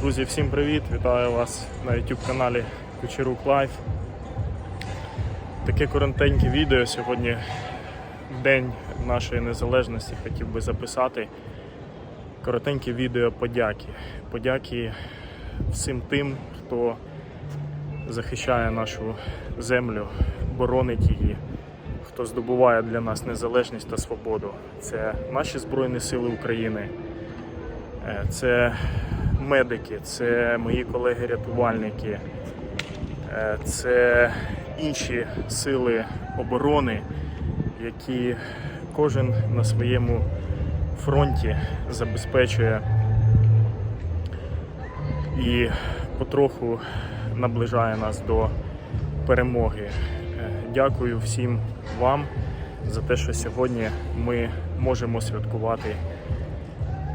Друзі, всім привіт! Вітаю вас на YouTube каналі Кучерук Лайф. Таке коротеньке відео сьогодні день нашої незалежності хотів би записати. Коротеньке відео подяки. Подяки всім тим, хто захищає нашу землю, боронить її, хто здобуває для нас незалежність та свободу. Це наші Збройні Сили України. Е, Це медики, це мої колеги-рятувальники, е, це інші сили оборони, які кожен на своєму фронті забезпечує і потроху наближає нас до перемоги. Е, Дякую всім вам за те, що сьогодні ми можемо святкувати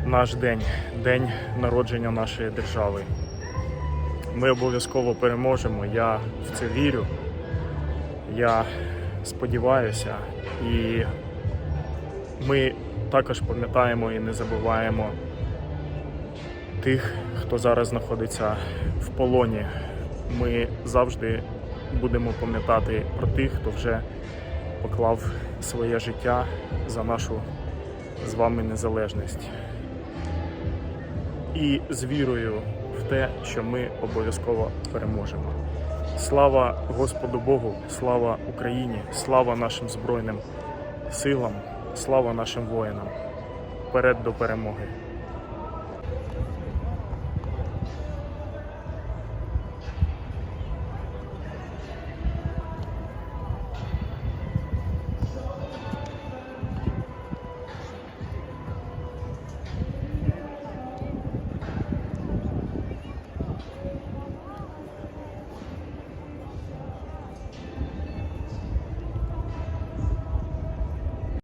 наш день, день народження нашої держави. Ми обов'язково переможемо. Я в це вірю. Я сподіваюся, і ми також пам'ятаємо і не забуваємо тих, хто зараз знаходиться в полоні. Ми завжди будемо пам'ятати про тих, хто вже поклав своє життя за нашу з вами незалежність і з вірою в те, що ми обов'язково переможемо. Слава Господу Богу, слава Україні, слава нашим Збройним силам, слава нашим воїнам. Вперед до перемоги!